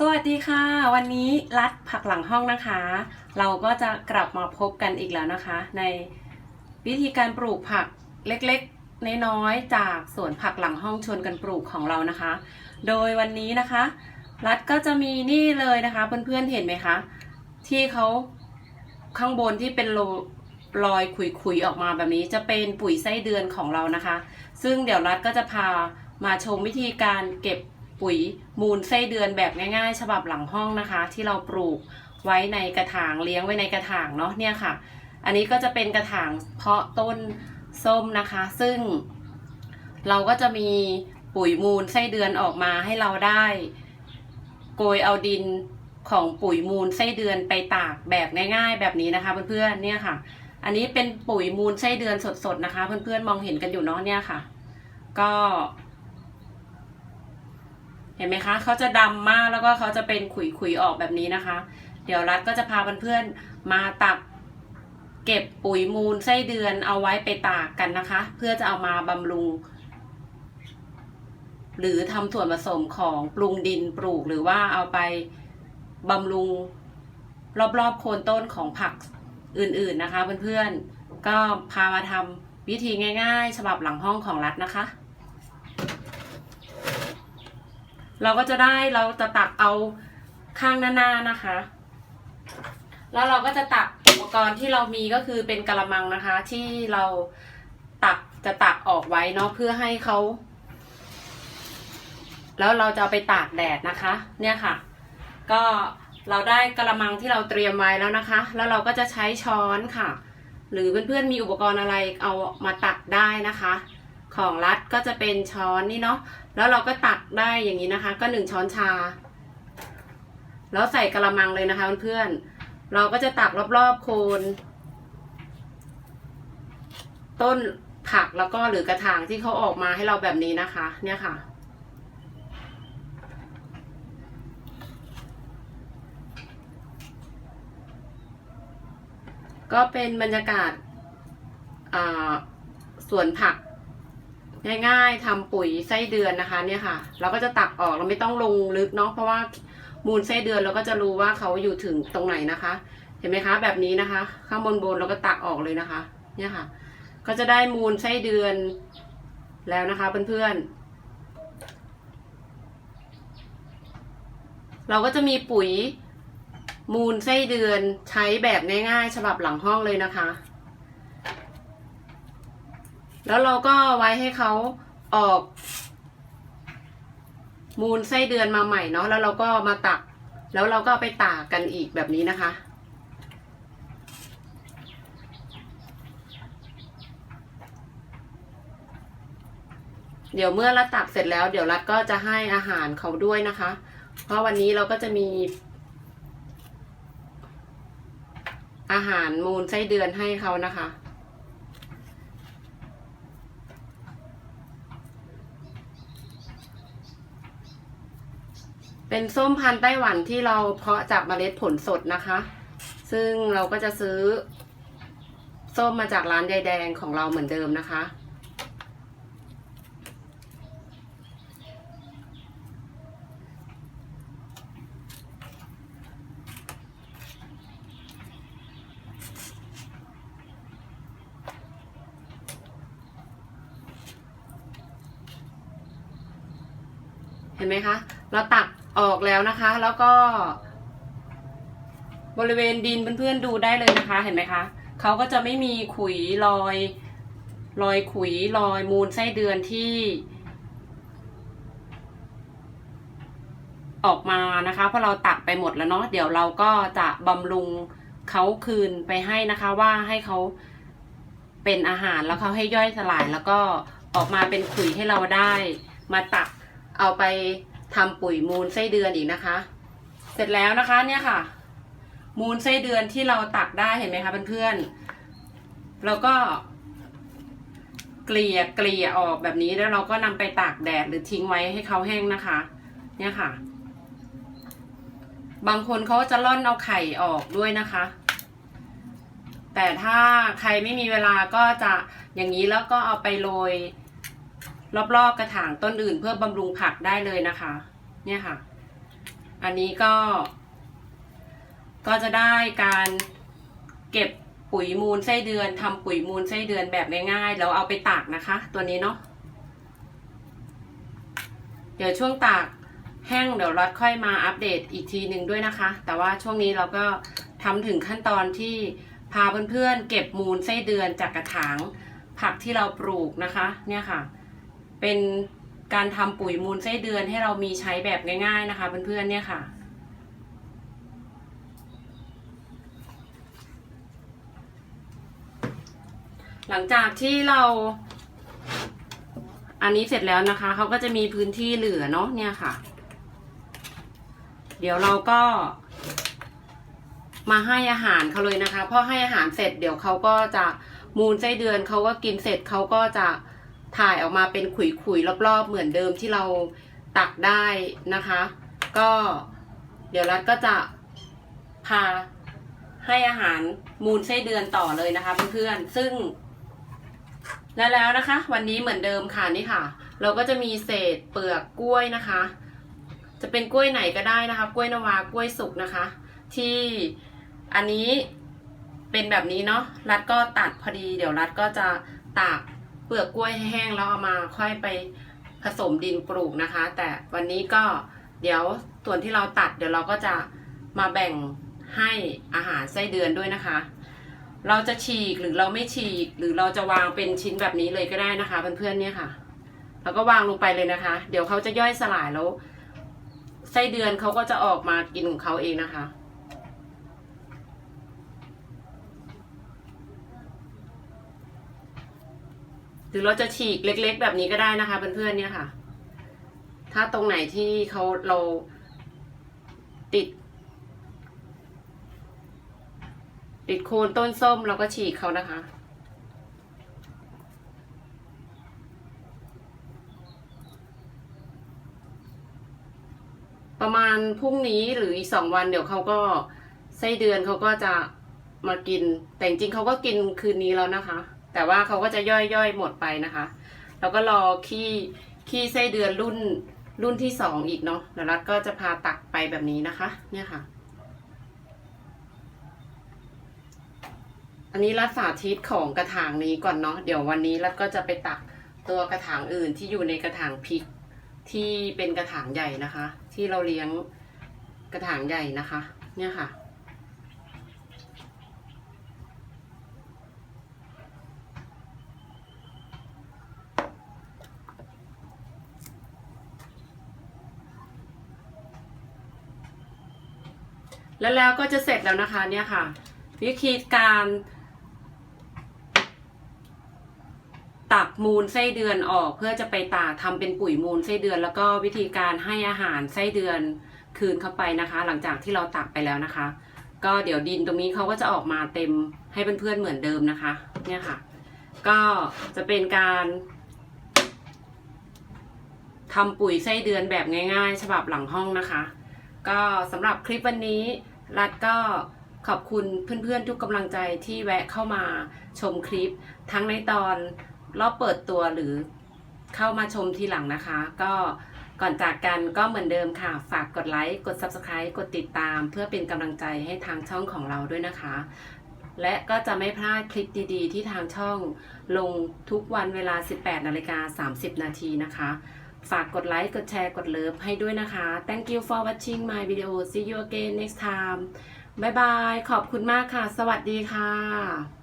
สวัสดีค่ะ วันนี้รัดผักหลังห้องนะคะ เราก็จะกลับมาพบกันอีกแล้วนะคะ ในวิธีการปลูกผักเล็กๆน้อยๆจากสวนผักหลังห้องชวนกันปลูกของเรานะคะ โดยวันนี้นะคะ รัดก็จะมีนี่เลยนะคะเพื่อนๆเห็นไหมคะ ที่เขาข้างบนที่เป็นโลรอยขุยๆออกมาแบบนี้จะเป็นปุ๋ยไส้เดือนของเรานะคะ ซึ่งเดี๋ยวรัฐก็จะพามาชมวิธีการเก็บ ปุ๋ยมูลไส้เดือนแบบง่ายๆ ฉบับหลังห้องนะคะ ที่เราปลูกไว้ในกระถางเลี้ยงไว้ในกระถางเนาะเนี่ยค่ะ อันนี้ก็จะเป็นกระถางเพาะต้นส้มนะคะ ซึ่ง เราก็จะมีปุ๋ยมูลไส้เดือนออกมาให้เราได้ โกยเอาดินของปุ๋ยมูลไส้เดือนไปตากแบบง่าย ๆ แบบนี้นะคะเพื่อนๆเนี่ยค่ะ อันนี้เป็นปุ๋ยมูลไส้เดือนสดๆนะคะ เพื่อนๆมองเห็นกันอยู่เนาะเนี่ยค่ะ ก็ เห็นไหมคะเขาจะดำมากแล้วก็เขาจะเป็นขุยๆออกแบบนี้นะคะ เดี๋ยวรัฐก็จะพาเพื่อนๆมาตักเก็บปุ๋ยมูลไส้เดือนเอาไว้ไปตากกันนะคะ เพื่อจะเอามาบำรุง หรือทำส่วนผสมของปรุงดินปลูกหรือว่าเอาไปบำรุงรอบๆโคนต้นของผักอื่นๆนะคะเพื่อนๆก็พามาทำวิธีง่ายๆฉบับหลังห้องของรัฐนะคะ เราก็จะได้เราจะตักเอาข้างหน้าๆนะคะ แล้วเราก็จะตักอุปกรณ์ที่เรามีก็คือเป็นกระมังนะคะ ที่เราตักจะตักออกไว้เนาะเพื่อให้เขาแล้วเราจะเอาไปตากแดดนะคะ เนี่ยค่ะ ก็เราได้กระมังที่เราเตรียมไว้แล้วนะคะ แล้วเราก็จะใช้ช้อนค่ะ หรือเพื่อนๆมีอุปกรณ์อะไรเอามาตักได้นะคะ ของรัดก็จะเป็นช้อนนี่เนาะ แล้วเราก็ตักได้อย่างนี้นะคะ ก็หนึ่งช้อนชา แล้วใส่กระมังเลยนะคะเพื่อนๆเราก็จะตักรอบๆโคน ต้นผักแล้วก็หรือกระถางที่เขาออกมาให้เราแบบนี้นะคะ เนี่ยค่ะ ก็เป็นบรรยากาศาสวนผัก ง่ายๆทำปุ๋ยไส้เดือนนะคะ เนี่ยค่ะ เราก็จะตักออกเราไม่ต้องลงลึกเนาะเพราะว่ามูลไส้เดือนเราก็จะรู้ว่าเขาอยู่ถึงตรงไหนนะคะ เห็นไหมคะ แบบนี้นะคะ ข้างบนบนเราก็ตักออกเลยนะคะ เนี่ยค่ะ ก็จะได้มูลไส้เดือนแล้วนะคะเพื่อนๆ เราก็จะมีปุ๋ยมูลไส้เดือนใช้แบบง่ายๆ ฉบับหลังห้องเลยนะคะ แล้วเราก็ไว้ให้เขาออก มูลไส้เดือนมาใหม่เนาะแล้วเราก็มาตัก แล้วเราก็ไปตากกันอีกแบบนี้นะคะ เดี๋ยวเมื่อรัดตักเสร็จแล้ว เดี๋ยวรัดก็จะให้อาหารเขาด้วยนะคะ เพราะวันนี้เราก็จะมี อาหารมูลไส้เดือนให้เขานะคะ เป็นส้มพันธุ์ไต้หวันที่เราเพาะจากเมล็ดผลสดนะคะ ซึ่งเราก็จะซื้อ ส้มมาจากร้านยายแดงของเราเหมือนเดิมนะคะ เห็นไหมคะ เราตัก ออกแล้วนะคะ แล้วก็บริเวณดินเพื่อนๆดูได้เลยนะคะ เห็นไหมคะเขาก็จะไม่มีขุยรอย รอยขุยรอยมูลไส้เดือนที่ ออกมานะคะเพราะเราตักไปหมดแล้วเนาะเดี๋ยวเราก็จะบำรุงเขาคืนไปให้นะคะว่าให้เขาเป็นอาหารแล้วเขาให้ย่อยสลายแล้วก็ออกมาเป็นขุยให้เราได้ มาตักเอาไป ทำปุ๋ยมูลไส้เดือนอีกนะคะ เสร็จแล้วนะคะเนี่ยค่ะ มูลไส้เดือนที่เราตักได้เห็นไหมคะเพื่อนๆแล้วก็เกลี่ยเกลี่ยออกแบบนี้แล้วเราก็นำไปตากแดดหรือทิ้งไว้ให้เขาแห้งนะคะ เนี่ยค่ะ บางคนเขาจะล่อนเอาไข่ออกด้วยนะคะ แต่ถ้าใครไม่มีเวลาก็จะอย่างนี้แล้วก็เอาไปโรย รอบๆกระถางต้นอื่นเพื่อบำรุงผักได้เลยนะคะ เนี่ยค่ะ อันนี้ก็ ก็จะได้การเก็บปุ๋ยมูลไส้เดือนทำปุ๋ยมูลไส้เดือนแบบง่ายๆแล้วเอาไปตากนะคะ ตัวนี้เนาะเดี๋ยวช่วงตากแห้งเดี๋ยวรัดค่อยมาอัปเดตอีกทีหนึ่งด้วยนะคะ แต่ว่าช่วงนี้เราก็ทำถึงขั้นตอนที่พาเพื่อนๆเก็บมูลไส้เดือนจากกระถางผักที่เราปลูกนะคะ เนี่ยค่ะ เป็นการทำปุ๋ยมูลไส้เดือนให้เรามีใช้แบบง่าย ๆนะคะเพื่อนๆเนี่ยค่ะ หลังจากที่เราอันนี้เสร็จแล้วนะคะเขาก็จะมีพื้นที่เหลือเนาะเนี่ยค่ะ เดี๋ยวเราก็ มาให้อาหารเขาเลยนะคะพอให้อาหารเสร็จเดี๋ยวเขาก็จะมูลไส้เดือนเขาก็กินเสร็จเขาก็จะ ถ่ายออกมาเป็นขุยๆรอบๆ เหมือนเดิมที่เราตักได้นะคะ ก็เดี๋ยวรัฐก็จะพาให้อาหารมูลไส้เดือนต่อเลยนะคะเพื่อนๆซึ่ง แล,แล้วนะคะ วันนี้เหมือนเดิมค่ะนี่ค่ะ เราก็จะมีเศษเปลือกกล้วยนะคะ จะเป็นกล้วยไหนก็ได้นะคะ กล้วยนวากล้วยสุกนะคะ ที่อันนี้เป็นแบบนี้เนาะรัดก็ตัดพอดี เดี๋ยวรัดก็จะตาก เปลือกกล้วยให้แห้งแล้วเอามาค่อยไปผสมดินปลูกนะคะ แต่วันนี้ก็เดี๋ยวส่วนที่เราตัดเดี๋ยวเราก็จะมาแบ่งให้อาหารไส้เดือนด้วยนะคะ เราจะฉีกหรือเราไม่ฉีกหรือเราจะวางเป็นชิ้นแบบนี้เลยก็ได้นะคะเพื่อนๆเนี่ยค่ะแล้วก็วางลงไปเลยนะคะ เดี๋ยวเขาจะย่อยสลายแล้วไส้เดือนเขาก็จะออกมากินของเขาเองนะคะ หรือเราจะฉีกเล็กๆ แบบนี้ก็ได้นะคะเพื่อนๆเนี่ยค่ะ ถ้าตรงไหนที่เขาเราติด ติดโคนต้นส้มเราก็ฉีกเขานะคะประมาณพรุ่งนี้หรืออีกสองวันเดี๋ยวเขาก็ไส้เดือนเขาก็จะมากิน แต่จริงเขาก็กินคืนนี้แล้วนะคะ แต่ว่าเขาก็จะย่อยย่อยๆหมดไปนะคะ แล้วก็รอขี้ขี้ไส้เดือนรุ่นรุ่นที่สองอีกเนาะแล้วรัฐก็จะพาตักไปแบบนี้นะคะ เนี่ยค่ะ อันนี้รัดสาธิตของกระถางนี้ก่อนเนาะ เดี๋ยววันนี้รัดก็จะไปตักตัวกระถางอื่นที่อยู่ในกระถางพริกที่เป็นกระถางใหญ่นะคะ ที่เราเลี้ยงกระถางใหญ่นะคะ เนี่ยค่ะ แล้วแล้วก็จะเสร็จแล้วนะคะเนี่ยค่ะ วิธีการตักมูลไส้เดือนออกเพื่อจะไปตากทำเป็นปุ๋ยมูลไส้เดือน แล้วก็วิธีการให้อาหารไส้เดือนคืนเข้าไปนะคะ หลังจากที่เราตักไปแล้วนะคะ ก็เดี๋ยวดินตรงนี้เขาก็จะออกมาเต็มให้เพื่อนๆเหมือนเดิมนะคะ เนี่ยค่ะ ก็จะเป็นการทำปุ๋ยไส้เดือนแบบง่าย ๆ ฉบับหลังห้องนะคะ ก็สำหรับคลิปวันนี้ รัฐก็ขอบคุณเพื่อนๆทุกกำลังใจที่แวะเข้ามาชมคลิป ทั้งในตอนรอบเปิดตัวหรือเข้ามาชมทีหลังนะคะ ก็ก่อนจากกันก็เหมือนเดิมค่ะ ฝากกดไลค์ กด Subscribe กดติดตาม เพื่อเป็นกำลังใจให้ทางช่องของเราด้วยนะคะ และก็จะไม่พลาดคลิปดีๆ ที่ทางช่องลงทุกวันเวลา 18นาฬิกา30 นาทีนะคะ ฝากกดไลค์ กดแชร์ กดเลิฟให้ด้วยนะคะ Thank you for watching my video see you again next time บ๊ายบาย ขอบคุณมากค่ะ สวัสดีค่ะ